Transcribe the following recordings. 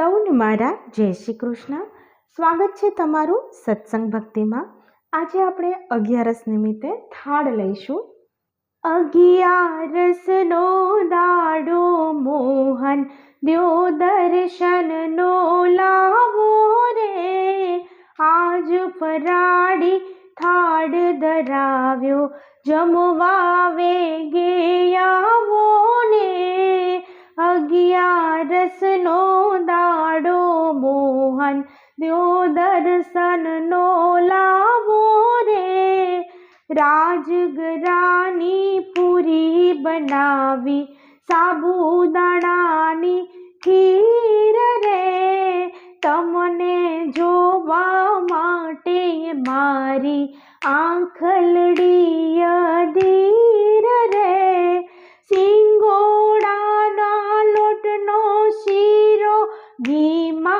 સૌને મારા, જય શ્રી કૃષ્ણ. સ્વાગત છે તમારું સત્સંગ ભક્તિમાં. આજે આપણે અગિયારસ નિમિત્તે થાળ લઈશું. અગિયારસનો દાડો મોહન દ્યો દર્શનનો લાવો રે. આજ પરાડી થાળ ધરાવ્યો જમવા વેગે આવો ને. અગિયારસનો મોહન દ્યો દર્શનનો લાવો રે. રાજગરાની પૂરી બનાવી, સાબુદાણાની ખીર રે. તમને જોવા માટે મારી આંખલડી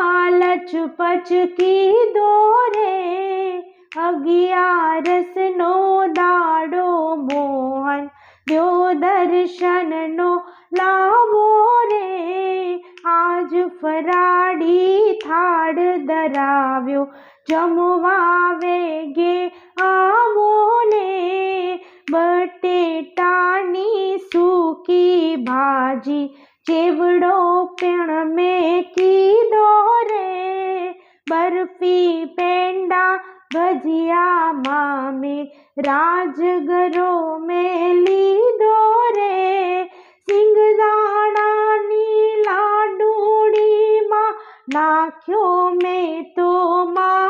ઘીમાં પચકી દોરે અગિયારસનો દાડો મોહન દ્યો દર્શનનો લાવો રે આજ ફરાડી થાળ ધરાવ્યો જમવા વેગે આવો ને બટેટાની સૂકી ભાજી ચેવડો પણ મેં કીધો રે, બરફી, પેંડા, ભજીયામાં મેં રાજગરો મેં લીધો રે. સિંગદાણાની લાડુડીમાં નાખ્યો મેં તો માવો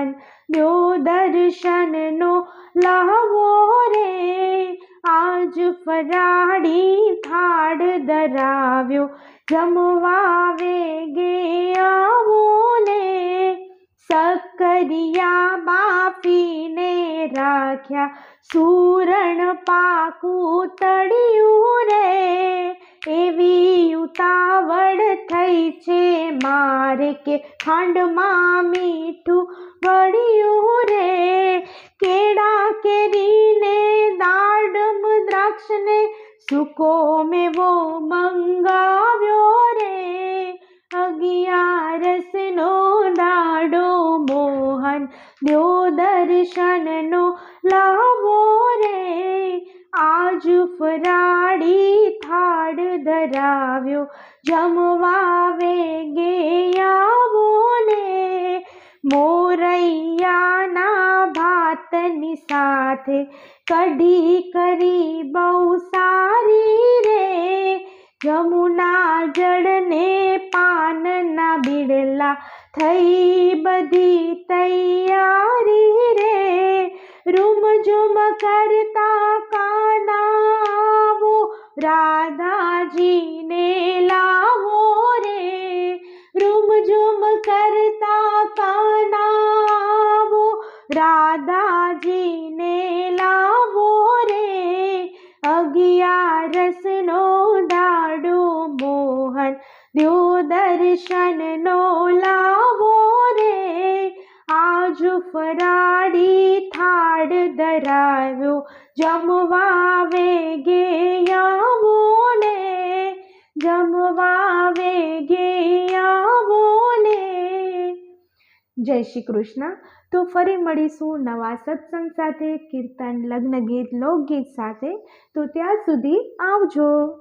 મોહન દ્યો દર્શનનો લાવો રે, આજ ફરાડી થાડ ધરાવ્યો. જમવા વેગે આવો ને સકરિયા બાપીને રાખ્યા. સુરણ પાકું તળિયું રે, એવી ઉતાવળ થઈ છે મારે કે ખાંડમાં મીઠું વળ્યું રે. કેળા કેરીને દાડમ દ્રાક્ષને સૂકો મેવો મંગાવ્યો રે. અગિયારસનો દાડો મોહન દ્યો દર્શનનો લાવો રે. આજ ફરાડી થાળ ધરાવ્યો. જમવા વેગે આવો ને મોરૈયાના ભાતની સાથે. કઢી કરી બહુ સારી રે. જમુના જળને પાનના બિડલા થઈ બધી તૈયારી રે. રૂમ ઝુમ કરતા રાધાજીને લાવો રે. રૂમઝુમ કરતા કાનાવો. રાધાજીને લાવો રે. અગિયારસનો દાડો મોહન દ્યો દર્શનનો લાવો રે. આજુ ફરાડી થાળ ધરાવ્યો. જમવા વેગે નવા વેગે જય શ્રી કૃષ્ણ. તો ફરી મળીશું નવા સત્સંગ સાથે, કીર્તન, લગ્ન ગીત, લોકગીત સાથે. તો ત્યાં સુધી આવજો.